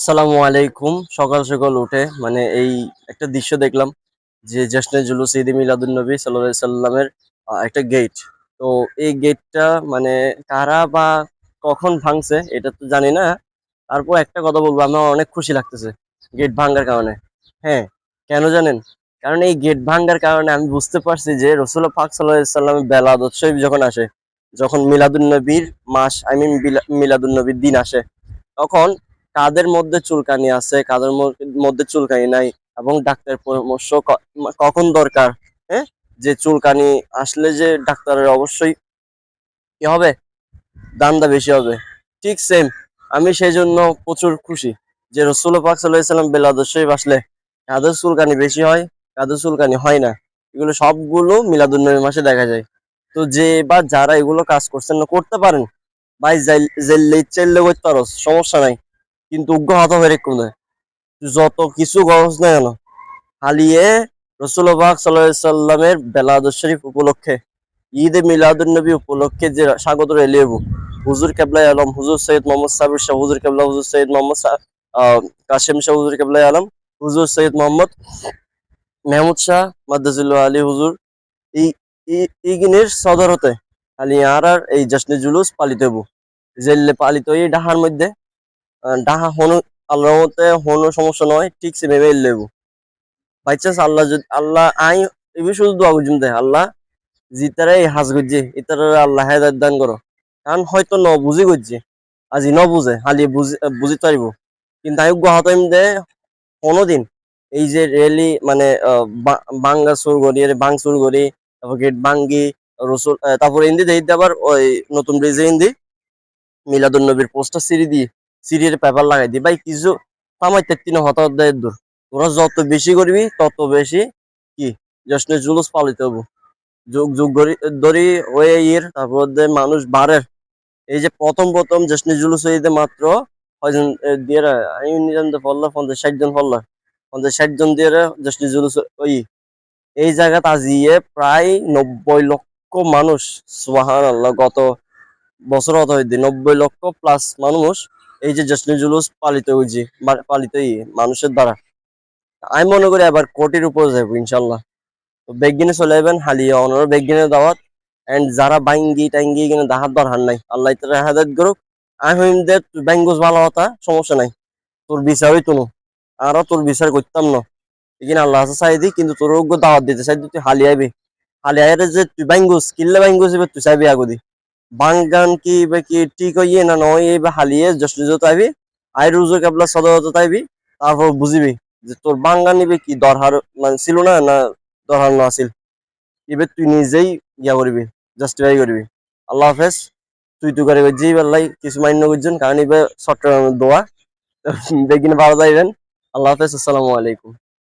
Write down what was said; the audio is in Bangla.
আসসালামু আলাইকুম। সকাল সকাল উঠে মানে এই একটা দৃশ্য দেখলাম যে জশ্নে জুলুস ঈদ মিলাদুন নবী সাল্লাহ সাল্লামের একটা গেট তো এই গেটটা মানে কারা বা কখন ভাঙছে এটা তো জানি না। তারপর একটা কথা বলব, আমার অনেক খুশি লাগতেছে গেট ভাঙার কারণে। হ্যাঁ কেন জানেন? কারণ এই গেট ভাঙার কারণে আমি বুঝতে পারছি যে রসুল পাক সাল্লাহ সাল্লামের বেলাদ উৎসব যখন আসে, যখন মিলাদুন নবীর মাস, আই মিন মিলাদুন নবীর দিন আসে, তখন কাদের মধ্যে চুলকানি আছে কাদের মধ্যে চুলকানি নাই এবং ডাক্তারের পরামর্শ কখন দরকার হ্যাঁ যে চুলকানি আসলে যে ডাক্তারের অবশ্যই কি হবে দামটা বেশি হবে ঠিক সেম আমি সেই জন্য প্রচুর খুশি যে রসুল পাক সাল্লাম বেলাদর্শই আসলে কাদের চুলকানি বেশি হয় কাদের চুলকানি হয় না এগুলো সবগুলো মিলাদুন্নবী মাসে দেখা যায় তো যে বা যারা এগুলো কাজ করছেন না করতে পারেন ভাই জেললে ইচ্ছাইলে করতে পারো সমস্যা নাই কিন্তু উগ্র হত হয়ে রেখো না যত কিছু গরজ না কেন হালিয়ে রসুলবাগ সাল্লামের বেলাদ শরীফ উপলক্ষে ঈদ এ মিলাদুন্নবী উপলক্ষে যে স্বাগত রেলিয়েবু হুজুর কেবলাই আলম হুজুর সৈয়দ মোহাম্মদ সাবির শাহ হুজুর কেবলা হুজুর সৈয়দ মোহাম্মদ কাশেম শাহ হুজুর কেবলাই আলম হুজুর সৈয়দ মোহাম্মদ মেহমুদ শাহ মাদ্দাজুল্লাহ আলী হুজুর এইগিনের সদরতে আলী আর এই জশ্নে জুলুস পালিত হবু জেললে পালিত এই ডাহার মধ্যে ডাহা হনু, আল্লাহর মতে হনু সমস্যা নয়, ঠিক সে ভেবে লেবু। বাই চান্স আল্লাহ যদি আল্লাহ আই এবি শুধু দোয়া করছুন দে আল্লাহ জিতারে এই হাজ করছে, ইতারে আল্লাহ হেদায়ত দান করো। কারণ হয়তো ন বুঝি করছে, আজি ন বুঝে হালি বুঝি বুঝি পারিব কিন্তু আমি গহতাইম দে কোনোদিন এই যে রেলি মানে বাঙ্গা সুর করি বাং সুর করি, তারপর গেট বাঙ্গি, রসুল তারপর হিন্দি দেই আবার ওই নতুন ব্রিজে হিন্দি মিলাদুন নবীর পোস্টার সিঁড়ি দিয়ে সিঁড়ির পেপার লাগাই দিই। ভাই, কিছু থামাই তেত্তিন হঠাৎ দূর। তোরা যত বেশি করবি, তত বেশি কি? জশ্নে জুলুস পালিত হব। যুগ যুগ ধরি হয়ে ইয়ের, তারপর মানুষ বাড়ে এই যে প্রথম প্রথম জশ্নে জুলুস হইতে মাত্র কয়জন দিয়ে আমি নিজাম ফল্লা পঞ্চাশ, ষাট জন পঞ্চাশ, ষাট জন দিয়ে জশ্নে জুলুস ওই এই জায়গাতে আজিয়ে প্রায় নব্বই লক্ষ মানুষ। সুবাহান আল্লাহ গত বছর হইতে নব্বই লক্ষ প্লাস মানুষ এই যে জশ্নে জুলুস পালিত হয়েছে পালিত মানুষের দ্বারা। আমি মনে করি এবার কোটির উপর যাব ইনশাল্লাহ। তো বেগিনে চলে যাবেন হালিয়া অনার বেগিনে দাওয়াত। এন্ড যারা বাইঙ্গি টাইঙ্গি কিনে দাহার দরকার নাই, আল্লাহ তারা হেদায়ত করুক। তুই ব্যাঙ্গুস ভালো হতা, সমস্যা নাই। তোর বিচার হইতো না। আরও তোর বিচার করতাম না। এখানে আল্লাহ আছে, চাই দি, কিন্তু তোর দাওয়াত দিতে, চাই তুই হালি আইবি। হালি আইরে যে তুই ব্যাঙ্গুস, কিল্লে ব্যাঙ্গুস এবার তুই চাইবি আগদি। বাঙ্গান কি কি ঠিক হইয়ে না নয় এই হালিয়ে জস্ট যত আইবি, আই রুজো কাবলা সদরত আইবি তারপর বুঝিবি যে তোর বাঙ্গান নিবে কি দরহার মানে ছিল না না দরহার না আছিল। এবার তুই নিজেই ইয়া করবি জাস্টিফাই করবি। আল্লাহ হাফেজ, তুই তুই করে জি বেলাই কিছু মান্য করছেন, কারণ এবার চট্টগ্রামের দোয়া। বেগিনে ভালো যাইবেন আল্লাহ হাফেজ, আসসালামু আলাইকুম।